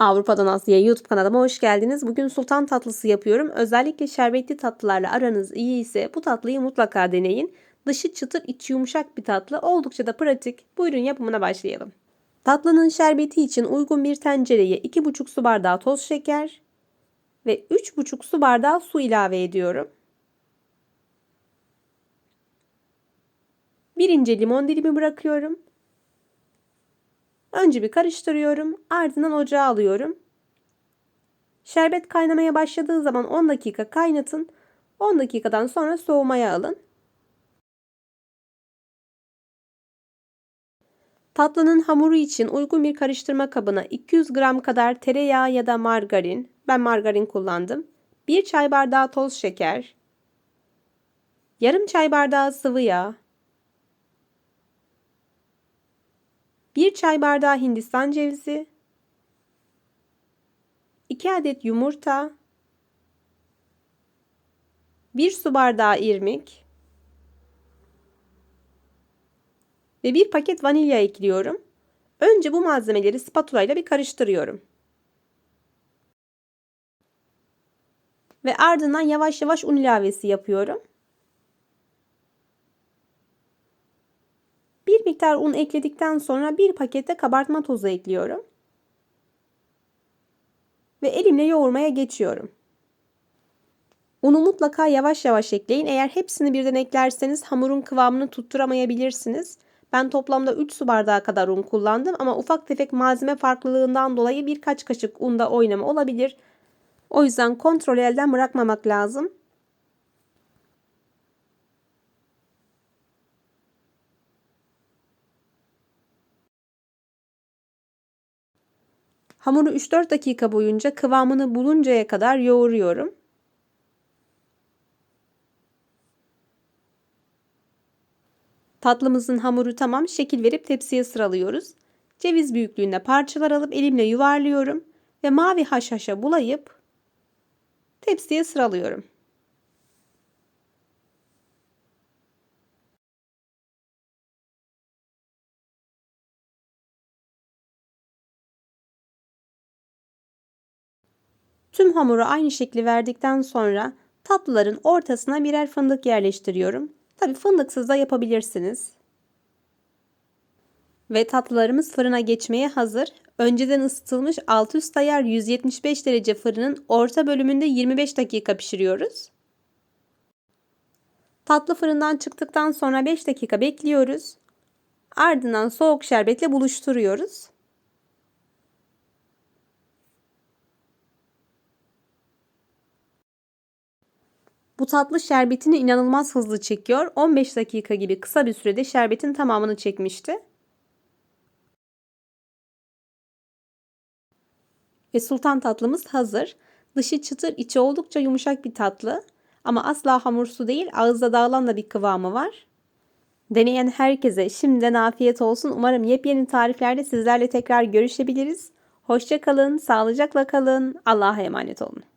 Avrupa'dan Asya'ya YouTube kanalıma hoş geldiniz. Bugün sultan tatlısı yapıyorum. Özellikle şerbetli tatlılarla aranız iyi ise bu tatlıyı mutlaka deneyin. Dışı çıtır, içi yumuşak bir tatlı. Oldukça da pratik. Buyurun yapımına başlayalım. Tatlının şerbeti için uygun bir tencereye 2,5 su bardağı toz şeker ve 3,5 su bardağı su ilave ediyorum. Bir ince limon dilimi bırakıyorum. Önce bir karıştırıyorum. Ardından ocağa alıyorum. Şerbet kaynamaya başladığı zaman 10 dakika kaynatın. 10 dakikadan sonra soğumaya alın. Tatlının hamuru için uygun bir karıştırma kabına 200 gram kadar tereyağı ya da margarin, ben margarin kullandım. 1 çay bardağı toz şeker, yarım çay bardağı sıvı yağ, 1 çay bardağı hindistan cevizi, 2 adet yumurta, 1 su bardağı irmik ve 1 paket vanilya ekliyorum. Önce bu malzemeleri spatula ile bir karıştırıyorum. Ve ardından yavaş yavaş un ilavesi yapıyorum. Bir miktar un ekledikten sonra bir pakette kabartma tozu ekliyorum. Ve elimle yoğurmaya geçiyorum. Unu mutlaka yavaş yavaş ekleyin. Eğer hepsini birden eklerseniz hamurun kıvamını tutturamayabilirsiniz. Ben toplamda 3 su bardağı kadar un kullandım ama ufak tefek malzeme farklılığından dolayı birkaç kaşık unda oynama olabilir. O yüzden kontrol elden bırakmamak lazım. Hamuru 3-4 dakika boyunca kıvamını buluncaya kadar yoğuruyorum. Tatlımızın hamuru tamam. Şekil verip tepsiye sıralıyoruz. Ceviz büyüklüğünde parçalar alıp elimle yuvarlıyorum ve mavi haşhaşa bulayıp tepsiye sıralıyorum. Tüm hamuru aynı şekli verdikten sonra tatlıların ortasına birer fındık yerleştiriyorum. Tabi fındıksız da yapabilirsiniz. Ve tatlılarımız fırına geçmeye hazır. Önceden ısıtılmış alt üst ayar 175 derece fırının orta bölümünde 25 dakika pişiriyoruz. Tatlı fırından çıktıktan sonra 5 dakika bekliyoruz. Ardından soğuk şerbetle buluşturuyoruz. Bu tatlı şerbetini inanılmaz hızlı çekiyor. 15 dakika gibi kısa bir sürede şerbetin tamamını çekmişti. Ve sultan tatlımız hazır. Dışı çıtır, içi oldukça yumuşak bir tatlı. Ama asla hamursu değil, ağızda dağılan da bir kıvamı var. Deneyen herkese şimdiden afiyet olsun. Umarım yepyeni tariflerde sizlerle tekrar görüşebiliriz. Hoşça kalın, sağlıcakla kalın. Allah'a emanet olun.